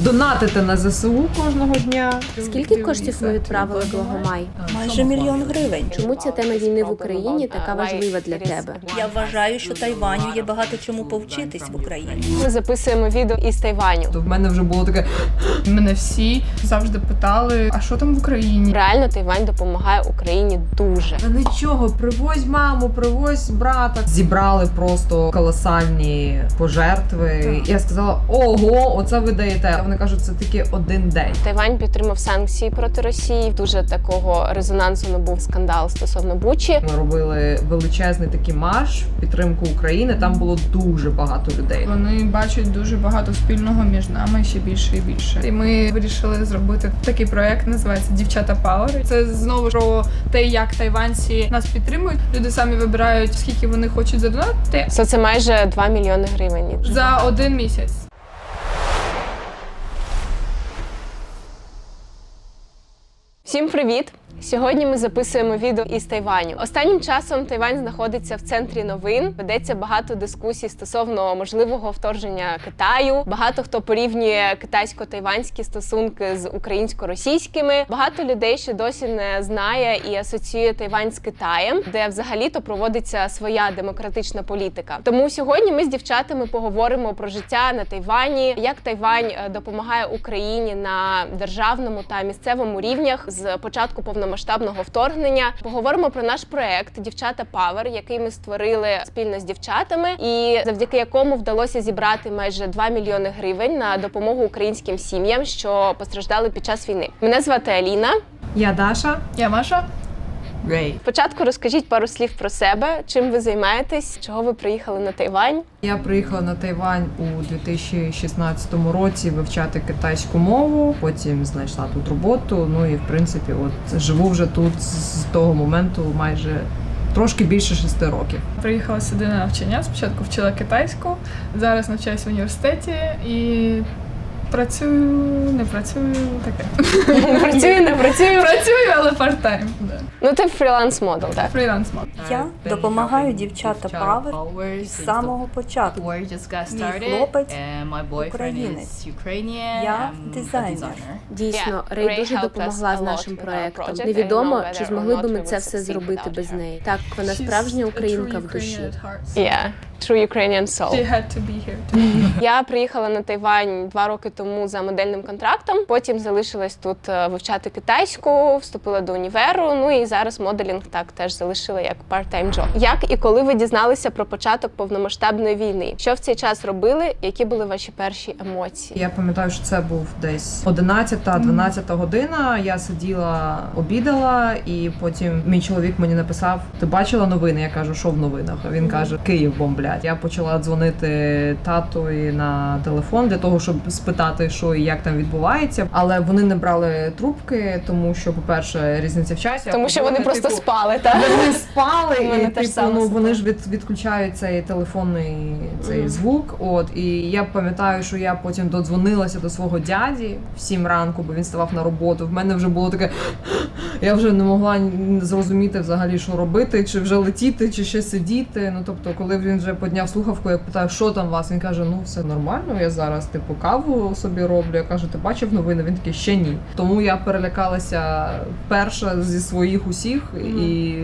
Донатити на ЗСУ кожного дня. Скільки коштів ми відправили в Лагомай? Майже мільйон гривень. Чому ця тема війни в Україні така важлива для тебе? Я вважаю, що Тайваню є багато чому повчитись в Україні. Ми записуємо відео із Тайваню. То в мене вже було таке. Мене всі завжди питали, а що там в Україні? Реально, Тайвань допомагає Україні дуже. Та нічого, привозь маму, привозь брата. Зібрали просто колосальні пожертви. Я сказала: ого, оце ви даєте. Вони кажуть, це тільки один день. Тайвань підтримав санкції проти Росії. Дуже такого резонансу набув скандал стосовно Бучі. Ми робили величезний такий марш в підтримку України. Там було дуже багато людей. Вони бачать дуже багато спільного між нами ще більше і більше. І ми вирішили зробити такий проект, називається Дівчата Пауер. Це знову про те, як тайванці нас підтримують. Люди самі вибирають, скільки вони хочуть задонатити Це це майже 2 мільйони гривень. за один місяць. Всім привіт! Сьогодні ми записуємо відео із Тайваню. Останнім часом Тайвань знаходиться в центрі новин. Ведеться багато дискусій стосовно можливого вторження Китаю. Багато хто порівнює китайсько-тайванські стосунки з українсько-російськими. Багато людей ще досі не знає і асоціює Тайвань з Китаєм, де взагалі-то проводиться своя демократична політика. Тому сьогодні ми з дівчатами поговоримо про життя на Тайвані, як Тайвань е, допомагає Україні на державному та місцевому рівнях з початку повномасштабного вторгнення. Поговоримо про наш проект Дівчата Павер, який ми створили спільно з дівчатами, і завдяки якому вдалося зібрати майже 2 мільйони гривень на допомогу українським сім'ям, що постраждали під час війни. Мене звати Аліна. Я Даша. Я Маша. Грей. Спочатку розкажіть пару слів про себе, чим ви займаєтесь, чого ви приїхали на Тайвань. Я приїхала на Тайвань у 2016 році вивчати китайську мову. Потім знайшла тут роботу. Ну і в принципі, от живу вже тут з того моменту майже трошки більше шести років. Приїхала сюди на навчання. Спочатку вчила китайську, зараз навчаюся в університеті і працюю, не працюю таке. Працюю, не працюю. Працюю, але парт-тайм. Да. Ну ти фріланс модел, так. Фріланс мод. Я допомагаю дівчата Павер з самого початку. Мій хлопець my українець. Я I'm дизайнер. Дійсно, Рей дуже допомогла з нашим проектом. Невідомо, чи змогли би ми це все зробити без неї. Так, вона справжня українка в душі. Yeah. True Ukrainian soul. She had to be here. to- Я приїхала на Тайвань два роки тому за модельним контрактом. Потім залишилась тут е, вивчати китайську, вступила до універу. Ну і зараз моделінг так теж залишила як part-time job. Як і коли ви дізналися про початок повномасштабної війни? Що в цей час робили? Які були ваші перші емоції? Я пам'ятаю, що це був десь 11-12 година. Я сиділа, обідала, і потім мій чоловік мені написав: Ти бачила новини? Я кажу, що в новинах? А він каже, Київ бомблять. Я почала дзвонити татові на телефон для того, щоб спитати, що і як там відбувається. Але вони не брали трубки, тому що, по-перше, різниця в часі. Тому що вони просто типу, спали, так? вони спали, і теж типу, ну вони ж від, відключають цей телефонний цей Мгм. звук. От і я пам'ятаю, що я потім додзвонилася до свого дяді в 7 ранку, бо він ставав на роботу. В мене вже було таке. Я вже не могла зрозуміти взагалі, що робити, чи вже летіти, чи ще сидіти. Ну тобто, коли він вже підняв слухавку, я питаю, що там у вас? Він каже: Ну все нормально. Я зараз типу каву собі роблю. Я кажу, ти бачив новини? Він такий ще ні. Тому я перелякалася перша зі своїх усіх і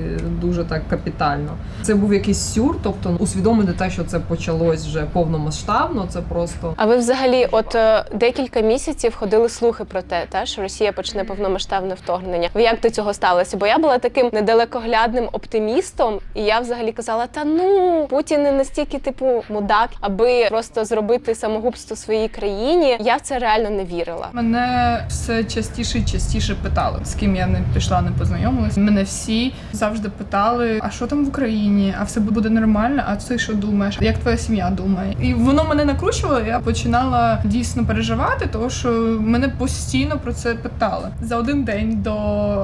дуже так капітально. Це був якийсь сюр, тобто усвідомити те, що це почалось вже повномасштабно. Це просто А ви взагалі, от е, декілька місяців ходили слухи про те, та що Росія почне повномасштабне вторгнення. Ви як до цього сталося? Бо я була таким недалекоглядним оптимістом, і я взагалі казала: та ну Путін не настільки типу мудак, аби просто зробити самогубство своїй країні. Я в це реально не вірила. Мене все частіше і частіше питали, з ким я не пішла, не познайомилась. Мене всі завжди питали: а що там в Україні? А все буде нормально? А ти що думаєш? Як твоя сім'я думає? І воно мене накручувало. Я починала дійсно переживати, тому що мене постійно про це питали. За один день до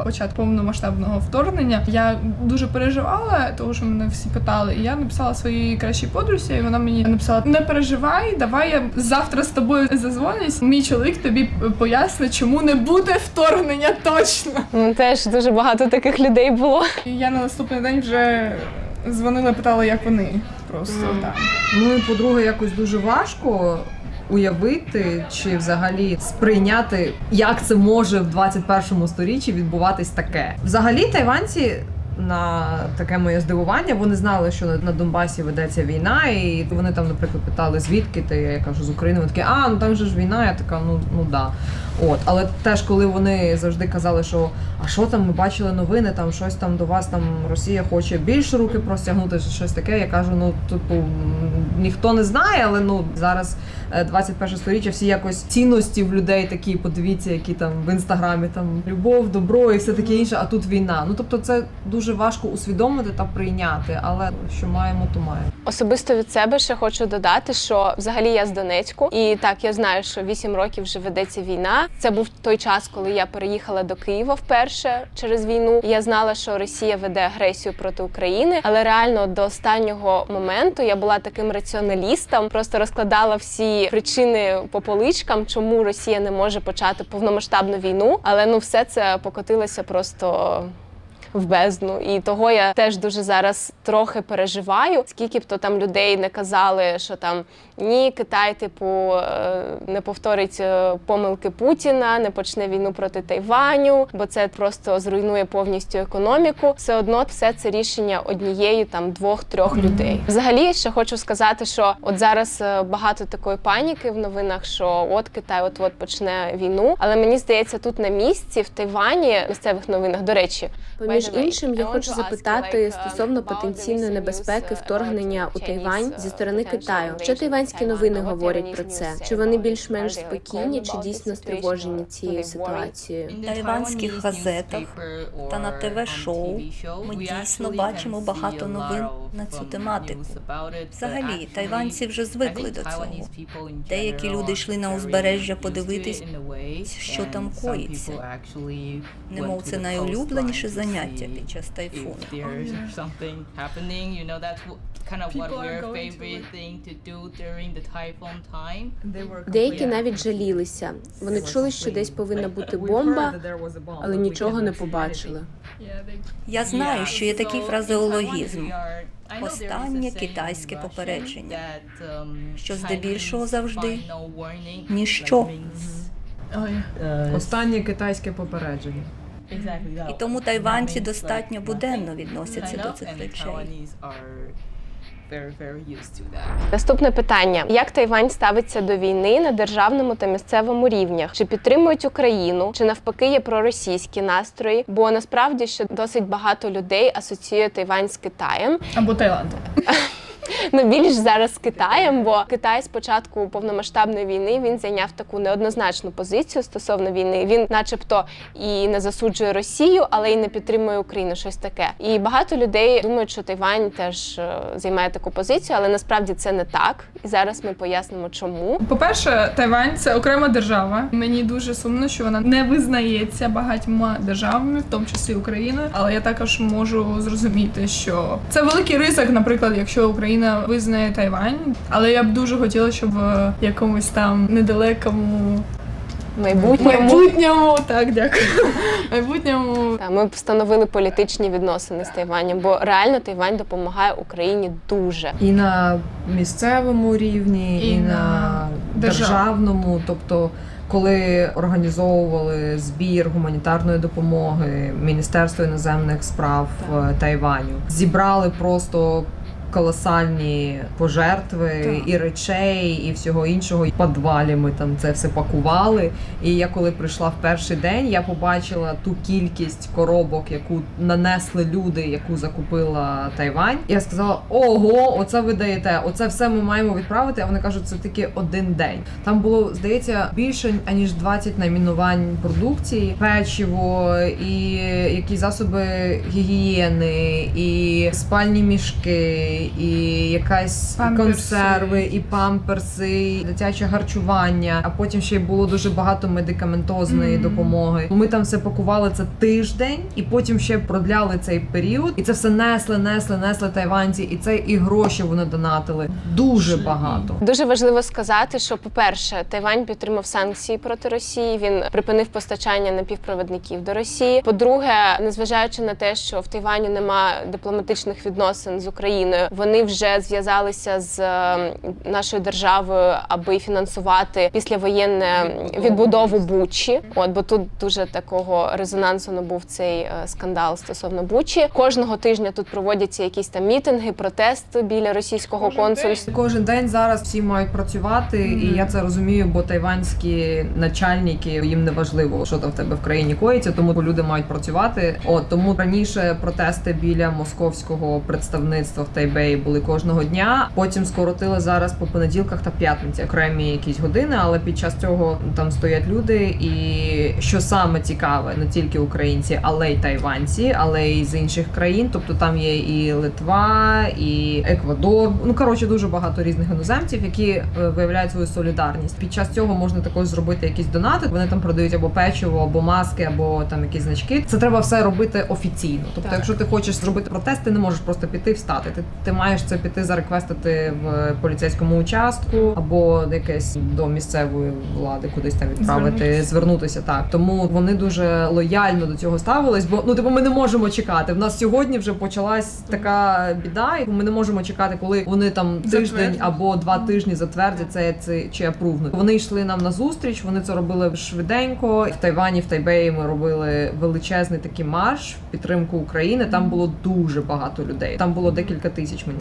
початку повномасштабного вторгнення я дуже переживала, тому що мене всі питали. І я написала своїй кращій подрузі, і вона мені написала: не переживай, давай я завтра з тобою зазвонюсь. Мій чоловік тобі пояснить, чому не буде вторгнення точно. Ну теж дуже багато таких людей було. І я на наступний день вже дзвонила, питала, як вони просто там. ну і по-друге, якось дуже важко. уявити чи взагалі сприйняти, як це може в 21 сторіччі відбуватись таке. Взагалі, тайванці. На таке моє здивування вони знали, що на, Донбасі ведеться війна, і вони там, наприклад, питали, звідки ти? Я кажу, з України. Вони такі, а ну там же ж війна. Я така, ну ну да. От, але теж, коли вони завжди казали, що а що там, ми бачили новини, там щось там до вас там Росія хоче більше руки простягнути, щось таке. Я кажу, ну типу ніхто не знає, але ну зараз е, 21 сторіччя, всі якось цінності в людей такі, подивіться, які там в інстаграмі там любов, добро і все таке інше. А тут війна. Ну тобто, це дуже важко усвідомити та прийняти, але що маємо, то маємо. Особисто від себе ще хочу додати, що взагалі я з Донецьку, і так я знаю, що 8 років вже ведеться війна. Це був той час, коли я переїхала до Києва вперше через війну. Я знала, що Росія веде агресію проти України, але реально до останнього моменту я була таким раціоналістом, просто розкладала всі причини по поличкам, чому Росія не може почати повномасштабну війну. Але ну все це покотилося просто в бездну. І того я теж дуже зараз трохи переживаю. Скільки б то там людей не казали, що там ні, Китай, типу, е, не повторить е, помилки Путіна, не почне війну проти Тайваню, бо це просто зруйнує повністю економіку. Все одно все це рішення однієї там двох-трьох людей. Взагалі, ще хочу сказати, що от зараз е, багато такої паніки в новинах, що от Китай от от почне війну. Але мені здається, тут на місці в Тайвані місцевих новинах, до речі, Way, іншим, я хочу запитати um, стосовно потенційної небезпеки uh, вторгнення у Тайвань uh, зі сторони Китаю. Що тайванські новини говорять про це? Чи вони більш-менш спокійні, чи дійсно стривожені цією ситуацією? тайванських газетах та на ТВ-шоу ми дійсно бачимо багато новин на цю тематику. Взагалі, тайванці вже звикли до цього. Деякі люди йшли на узбережжя подивитись, що там коїться. Немов це найулюбленіше заняття під час тайфуну. Деякі навіть жалілися. Вони чули, що десь повинна бути бомба, але нічого не побачили. Я знаю, що є такий фразеологізм. Останнє китайське попередження, що здебільшого завжди ніщо. Останнє китайське попередження. І тому тайванці достатньо буденно відносяться до цих речей. Наступне питання: як Тайвань ставиться до війни на державному та місцевому рівнях? Чи підтримують Україну, чи навпаки є проросійські настрої? Бо насправді ще досить багато людей асоціює Тайвань з Китаєм. Або Таїландом. Ну більш зараз з Китаєм, бо Китай з початку повномасштабної війни він зайняв таку неоднозначну позицію стосовно війни. Він, начебто, і не засуджує Росію, але й не підтримує Україну. Щось таке. І багато людей думають, що Тайвань теж е, займає таку позицію, але насправді це не так. І зараз ми пояснимо, чому. По-перше, Тайвань це окрема держава. Мені дуже сумно, що вона не визнається багатьма державами, в тому числі Україною. Але я також можу зрозуміти, що це великий ризик, наприклад, якщо Україна визнає Тайвань. Але я б дуже хотіла, щоб в якомусь там недалекому Майбутньому майбутньому, так дякую. Майбутньому Та, ми встановили політичні відносини з Тайванем, бо реально Тайвань допомагає Україні дуже. І на місцевому рівні, і, І на, державному. Тобто, коли організовували збір гуманітарної допомоги Міністерство іноземних справ е, Тайваню, зібрали просто. Колосальні пожертви Так. і речей, і всього іншого. І підвалі ми там це все пакували. І я коли прийшла в перший день, я побачила ту кількість коробок, яку нанесли люди, яку закупила Тайвань. Я сказала: ого, оце ви даєте, оце все ми маємо відправити. А вони кажуть, це тільки один день. Там було здається більше аніж 20 найменувань продукції, печиво, і якісь засоби гігієни, і спальні мішки, і якась Памперси. консерви, і памперси, і дитяче харчування. А потім ще й було дуже багато медикаментозної Мгм. допомоги. Ми там все пакували це тиждень, і потім ще продляли цей період. І це все несли, несли, несли тайванці, і це і гроші вони донатили дуже багато. Дуже важливо сказати, що, по-перше, Тайвань підтримав санкції проти Росії. Він припинив постачання напівпровідників до Росії. По-друге, незважаючи на те, що в Тайвані немає дипломатичних відносин з Україною, вони вже зв'язалися з е, нашою державою, аби фінансувати післявоєнне відбудову Бучі. От бо тут дуже такого резонансу набув цей е, скандал стосовно Бучі. Кожного тижня тут проводяться якісь там мітинги, протести біля російського Кожен консульства. Кожен день зараз всі мають працювати, і я це розумію, бо тайванські начальники їм не важливо, що там в тебе в країні коїться, тому люди мають працювати. От тому раніше протести біля московського представництва в Тайбеї були кожного дня. Потім скоротили зараз по понеділках та п'ятниці окремі якісь години, але під час цього там стоять люди. І що саме цікаве, не тільки українці, але й тайванці, але й з інших країн. Тобто там є і Литва, і Еквадор. Ну коротше, дуже багато різних іноземців, які е, виявляють свою солідарність. Під час цього можна також зробити якісь донати. Вони там продають або печиво, або маски, або там якісь значки. Це треба все робити офіційно. Тобто, Так. якщо ти хочеш зробити протест, ти не можеш просто піти встати. Ти, ти маєш це піти зареквестити в поліцейському участку або якесь до місцевої влади, кудись там відправити, Звернутися. звернутися. Так тому вони дуже лояльно до цього ставились. Бо ну типу, ми не можемо чекати. В нас сьогодні вже почалась така біда, і ми не можемо чекати, коли вони там тиждень або два тижні затвердять це, це чи апрувнуть. Вони йшли нам на зустріч. Вони це робили швиденько. В Тайвані, в Тайбеї ми робили величезний такий марш в підтримку України. Там було дуже багато людей. Там було декілька тисяч мені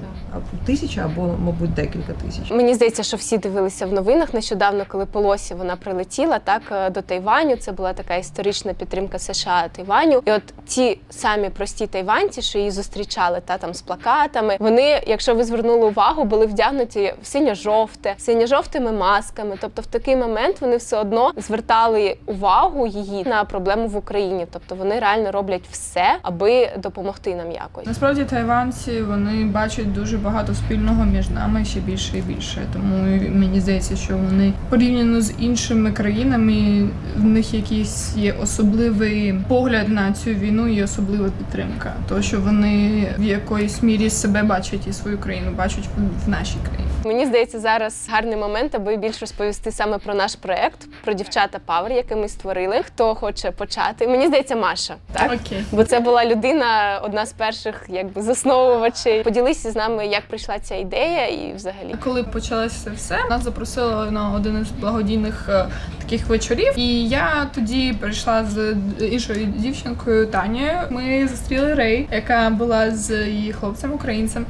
тисяча або мабуть декілька тисяч. Мені здається, що всі дивилися в новинах нещодавно, коли Полосі вона прилетіла так е, до Тайваню. Це була така історична підтримка США Тайваню. І от ті самі прості тайванці, що її зустрічали та там з плакатами. Вони, якщо ви звернули увагу, були вдягнуті в синьо-жовте, синьо-жовтими масками. Тобто, в такий момент вони все одно звертали увагу її на проблему в Україні. Тобто вони реально роблять все, аби допомогти нам якось. Насправді тайванці вони бачать дуже багато спільного між нами ще більше і більше. Тому мені здається, що вони порівняно з іншими країнами в них якийсь є особливий погляд на цю війну і особлива підтримка. То що вони в якоїсь мірі себе бачать і свою країну бачать в нашій країні. Мені здається, зараз гарний момент, аби більш розповісти саме про наш проект, про дівчата Power, який ми створили. Хто хоче почати? Мені здається, Маша. Так Окей. бо це була людина, одна з перших, якби засновувачей. Поділися з нами, як прийшла ця ідея, і взагалі. Коли почалося все, нас запросили на один із благодійних е, таких вечорів. І я тоді прийшла з іншою дівчинкою Танією. Ми зустріли Рей, яка була з її хлопцем українцем.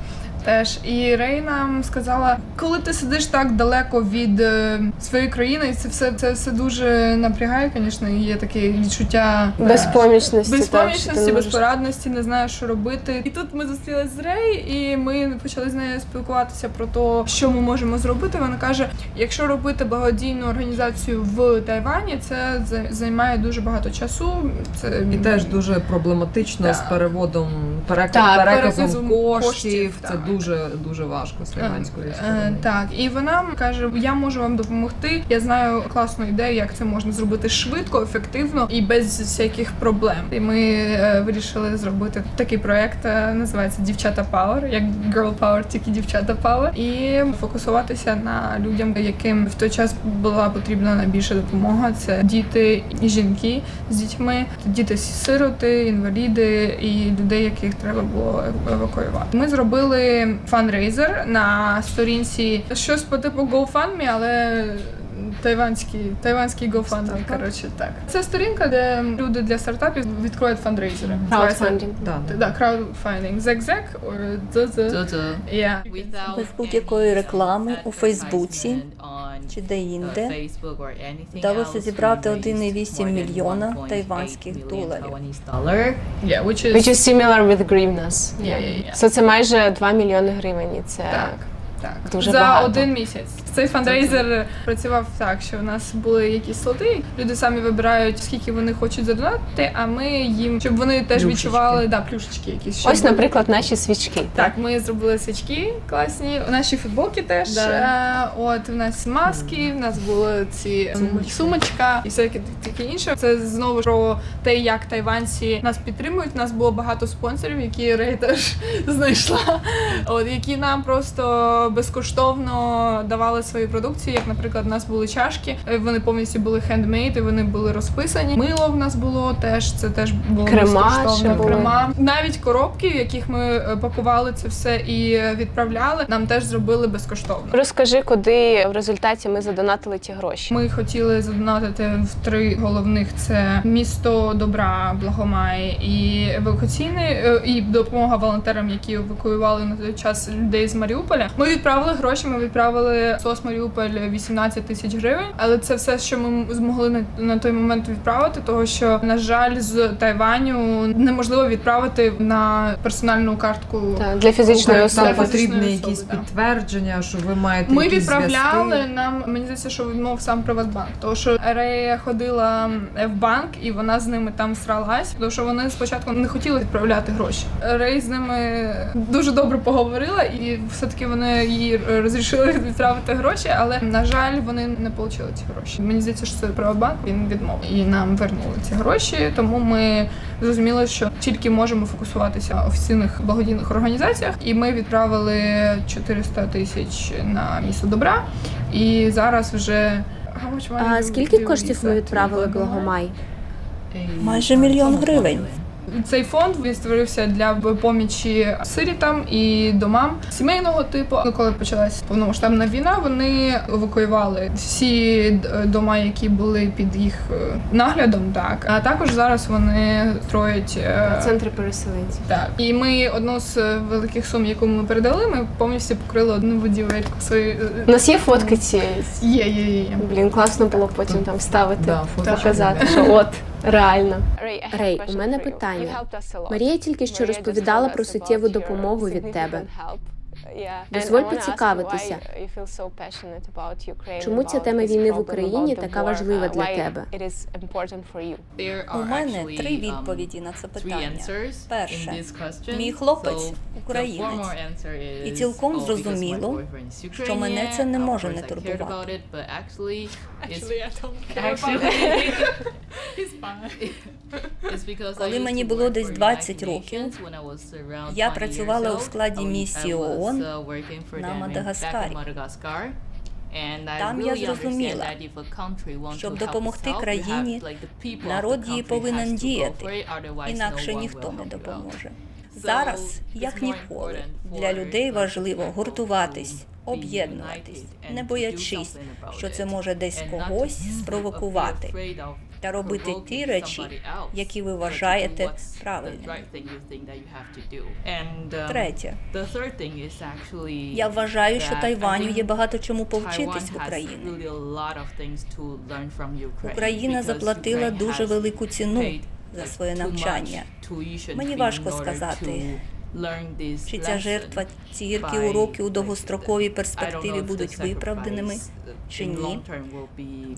Теж і Рей нам сказала, коли ти сидиш так далеко від е, своєї країни, це все це все дуже напрягає, звісно, є таке відчуття е, Безпомічності, так, безпомічності, безпорадності, не знаю, що робити. І тут ми зустрілися з Рей, і ми почали з нею спілкуватися про те, що ми можемо зробити. Вона каже: якщо робити благодійну організацію в Тайвані, це займає дуже багато часу. Це І теж дуже проблематично з переводом перек... Так, переказом коштів. коштів, Це. Дуже дуже важко з тайванської Е, сторони. Так, і вона каже: Я можу вам допомогти. Я знаю класну ідею, як це можна зробити швидко, ефективно і без всяких проблем. І ми е, вирішили зробити такий проект, е, називається Дівчата Power, як Girl Power, тільки дівчата Power. і фокусуватися на людям, яким в той час була потрібна найбільша допомога. Це діти і жінки з дітьми, діти-сироти, інваліди і людей, яких треба було евакуювати. Ми зробили фанрейзер на сторінці щось по типу GoFundMe, але. Тайванський, тайванський GoFundMe, коротше, так. Це сторінка, де люди для стартапів відкривають фандрейзери. Краудфандинг. Да, краудфандинг. Зек-зек. Без будь-якої реклами у Фейсбуці чи де-інде вдалося зібрати 1,8 мільйона тайванських доларів. Yeah, which is... Which is similar with grivnas. Yeah, yeah, yeah. So це майже 2 мільйони гривень. Це Так, так. Дуже За багато. один місяць. Цей фандрейзер працював так, що в нас були якісь слоти. Люди самі вибирають, скільки вони хочуть задонатити, а ми їм, щоб вони теж Плюшечки. відчували да, плюшечки якісь. щоб ось, наприклад, наші свічки. Так, ми зробили свічки класні. Наші футболки теж. Да. Е, от у нас маски, в нас були ці ем, сумочка і всяке таке інше. Це знову про те, як тайванці нас підтримують. У нас було багато спонсорів, які Рей теж знайшла. От які нам просто безкоштовно давали свою продукцію. Як, наприклад, у нас були чашки, е, вони повністю були хендмейд, і вони були розписані. Мило в нас було теж. Це теж було Крема безкоштовно. ще були. Крема. Навіть коробки, в яких ми е, пакували це все і відправляли, нам теж зробили безкоштовно. Розкажи, куди в результаті ми задонатили ті гроші. Ми хотіли задонатити в три головних: це місто добра, Благомай і евакуаційний е, і допомога волонтерам, які евакуювали на той час людей з Маріуполя. Ми відправили гроші. Ми відправили СОС Маріуполь 18 тисяч гривень. Але це все, що ми змогли на, на той момент відправити, того що на жаль, з Тайваню неможливо відправити на персональну картку. Так, для фізичної особи. Так. потрібні якісь да. підтвердження, що ви маєте Ми якісь відправляли зв'язки. нам. Мені здається, що відмов сам Приватбанк. Тому що Рея ходила в банк і вона з ними там сралась, тому що вони спочатку не хотіли відправляти гроші. Рей з ними дуже добре поговорила, і все-таки вони їй розрішили відправити гроші, але на жаль, вони не отримали ці гроші. Мені здається, що це Приватбанк він відмовив і нам вернули ці гроші. Тому ми зрозуміли, що тільки можемо фокусуватися в офіційних благодійних організаціях, і ми відправили 400 тисяч на місто добра. І зараз вже А скільки коштів ми відправили? Благомай? Майже мільйон гривень. Цей фонд він створився для помічі сирітам і домам сімейного типу. Ну, коли почалась повномасштабна війна, вони евакуювали всі дома, які були під їх е, наглядом. Так а також зараз вони строять е, Центри переселенців. Так, і ми одну з е, великих сум, яку ми передали, ми повністю покрили одну будівельку свої. У нас є фотки ці. Є, є, є. Блін, класно було потім там ставити, Да, показати, що от реально. Рей, у мене питання. Марія тільки що розповідала про суттєву допомогу від тебе. Дозволь поцікавитися. Чому ця тема війни в Україні така важлива для тебе? У мене три відповіді на це питання. Перше, мій хлопець українець. І цілком зрозуміло, що мене це не може не турбувати. Коли мені було десь 20 років, я працювала у складі місії ООН на Мадагаскарі. Там я зрозуміла, щоб допомогти країні, народ її повинен діяти, інакше ніхто не допоможе. Зараз, як ніколи, для людей важливо гуртуватись, об'єднуватись, не боячись, що це може десь когось спровокувати, та робити ті речі, які ви вважаєте правильними. Третє, я вважаю, що Тайваню є багато чому повчитись в Україні. Україна заплатила дуже велику ціну за своє навчання. Мені важко сказати, чи ця жертва, ці гіркі уроки у довгостроковій перспективі будуть виправданими, чи ні.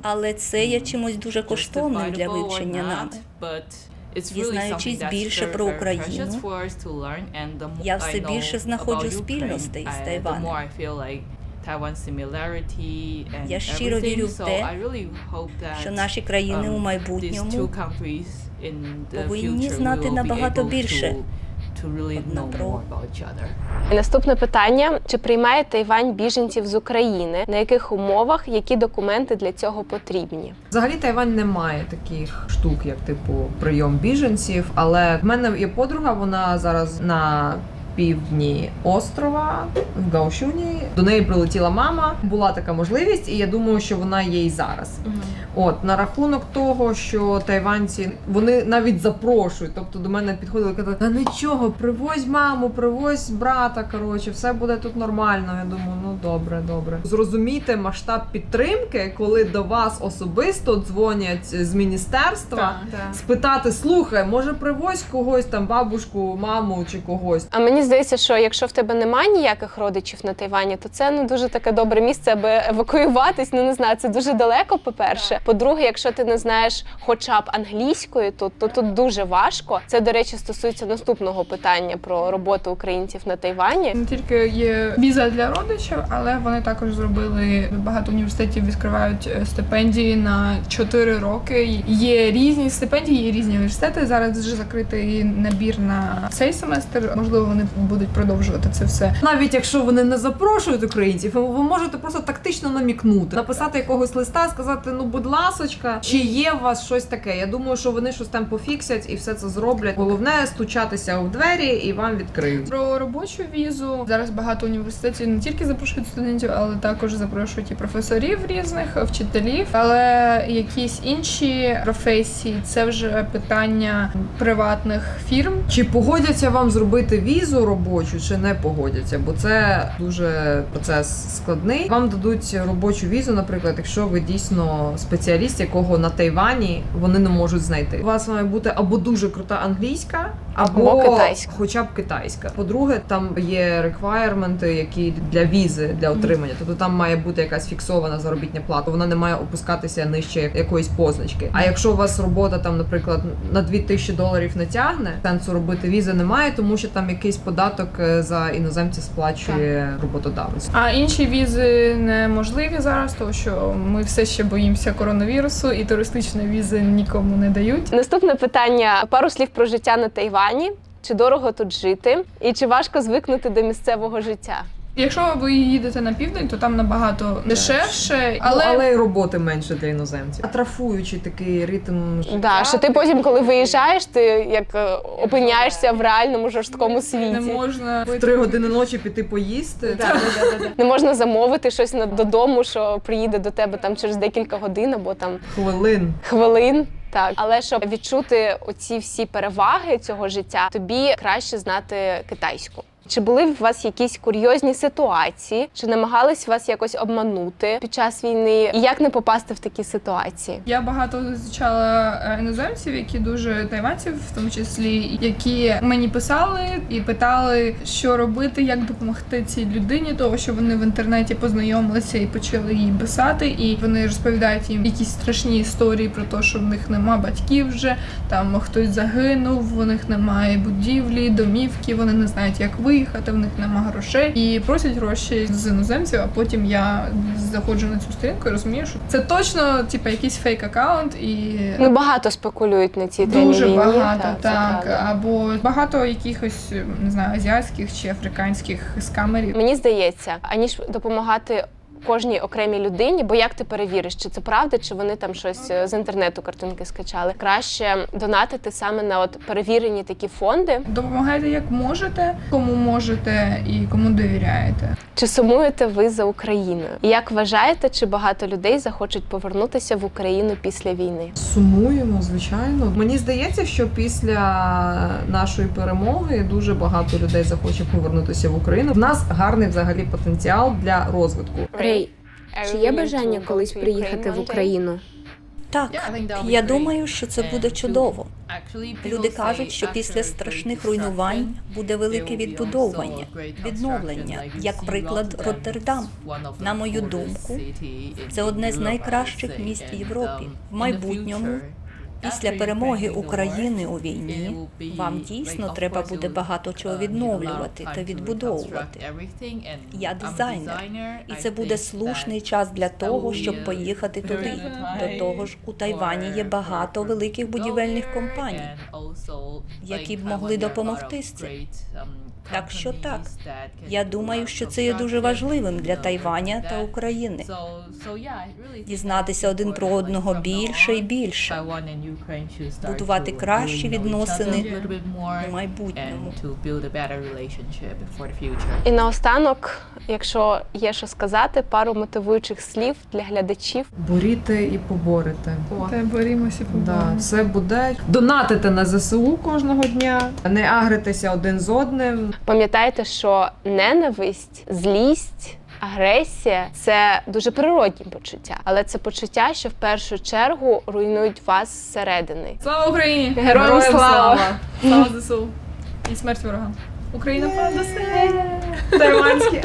Але це є чимось дуже коштовним для вивчення нами. Дізнаючись більше про Україну, я все більше знаходжу спільностей з Тайванем. Я щиро вірю в те, Що наші країни у майбутньому повинні знати набагато більше одна each other. Наступне питання: чи приймає Тайвань біженців з України? На яких умовах, які документи для цього потрібні? Взагалі Тайвань не має таких штук, як типу прийом біженців. Але в мене є подруга, вона зараз на півдні острова в Гаушуні. До неї прилетіла мама. Була така можливість, і я думаю, що вона є і зараз. От на рахунок того, що тайванці вони навіть запрошують. Тобто до мене підходили і казали, та нічого, привозь маму, привозь брата. Коротше, все буде тут нормально. Я думаю, ну добре, добре. Зрозумійте масштаб підтримки, коли до вас особисто дзвонять з міністерства. Спитати, слухай, може привозь когось там, бабушку, маму чи когось. А мені здається, що якщо в тебе немає ніяких родичів на Тайвані, то це не дуже таке добре місце, аби евакуюватись. Ну не знаю, це дуже далеко. По-перше, по-друге, якщо ти не знаєш хоча б англійської, тут то тут дуже важко. Це до речі стосується наступного питання про роботу українців на Тайвані. Не тільки є віза для родичів, але вони також зробили багато університетів відкривають е, стипендії на 4 роки. Є різні стипендії, є різні університети. Зараз вже закритий набір на цей семестр. Можливо, вони будуть продовжувати це все. Навіть якщо вони не запрошують українців, ви можете просто тактично намікнути, написати якогось листа, сказати: ну, будь ласочка, чи є у вас щось таке? Я думаю, що вони щось там пофіксять і все це зроблять. Головне стучатися в двері і вам відкриють. Про робочу візу зараз багато університетів не тільки запрошують студентів, але також запрошують і професорів різних, вчителів. Але якісь інші професії це вже питання приватних фірм. Чи погодяться вам зробити візу робочу, чи не погодяться? Бо це дуже процес складний. Вам дадуть робочу візу, наприклад, якщо ви дійсно спеціаліст, якого на Тайвані вони не можуть знайти. У вас має бути або дуже крута англійська, або, Або китайська. хоча б китайська. По-друге, там є реквайрменти, які для візи для отримання. Тобто там має бути якась фіксована заробітня плата. Вона не має опускатися нижче якоїсь позначки. А якщо у вас робота там, наприклад, на 2000 доларів не тягне, сенсу робити візи немає, тому що там якийсь податок е, за іноземця сплачує роботодавець. А інші візи неможливі зараз, тому що ми все ще боїмося коронавірусу, і туристичні візи нікому не дають. Наступне питання: пару слів про життя на Тайвані. Чи дорого тут жити, і чи важко звикнути до місцевого життя? Якщо ви їдете на південь, то там набагато дешевше, Але... але, Ну, але й роботи менше для іноземців. Атрафуючий такий ритм життя. Да, що ти потім, коли виїжджаєш, ти як е, опиняєшся в реальному жорсткому не світі. можна в три години ночі піти поїсти. Не можна замовити щось на додому, що приїде до тебе там через декілька годин або там Хвилин. хвилин. Так, але щоб відчути оці всі переваги цього життя, тобі краще знати китайську. Чи були в вас якісь курйозні ситуації? Чи намагались вас якось обманути під час війни? І як не попасти в такі ситуації? Я багато зустрічала е, іноземців, які дуже тайванців, в тому числі, які мені писали і питали, що робити, як допомогти цій людині, того що вони в інтернеті познайомилися і почали їй писати. І вони розповідають їм якісь страшні історії про те, що в них нема батьків вже, там хтось загинув, у них немає будівлі, домівки, вони не знають, як виїхати, в них нема грошей і просять гроші з іноземців. А потім я заходжу на цю сторінку і розумію, що це точно типу, якийсь фейк аккаунт і. Ну багато спекулюють на цій темі Дуже багато, так, так, або багато якихось не знаю, азіатських чи африканських скамерів. Мені здається, аніж допомагати. Кожній окремій людині, бо як ти перевіриш, чи це правда, чи вони там щось е, з інтернету картинки скачали. Краще донатити саме на от перевірені такі фонди. Допомагайте як можете, кому можете і кому довіряєте. Чи сумуєте ви за Україною? І як вважаєте, чи багато людей захочуть повернутися в Україну після війни? Сумуємо, звичайно. Мені здається, що після нашої перемоги дуже багато людей захоче повернутися в Україну. В нас гарний взагалі потенціал для розвитку. Чи є бажання колись приїхати в Україну? Так, я думаю, що це буде чудово. Люди кажуть, що після страшних руйнувань буде велике відбудовування, відновлення, як приклад Роттердам. На мою думку, це одне з найкращих міст в Європі. В майбутньому, після перемоги України у війні, вам дійсно треба буде багато чого відновлювати та відбудовувати. Я дизайнер, і це буде слушний час для того, щоб поїхати туди. До того ж, у Тайвані є багато великих будівельних компаній, які б могли допомогти з цим. Так що так, я думаю, що це є дуже важливим для Тайваня та України. Дізнатися один про одного більше і більше, будувати кращі відносини у майбутньому. І наостанок, якщо є що сказати, пару мотивуючих слів для глядачів. Боріте і поборете. Та борімося по Да, все буде. Донатите на ЗСУ кожного дня, не агритеся один з одним. Пам'ятайте, що ненависть, злість. Агресія це дуже природні почуття, але це почуття, що в першу чергу руйнують вас зсередини. Слава Україні! Героям слава! Слава ЗСУ! І смерть ворогам! Україна правда усе! Тайванські.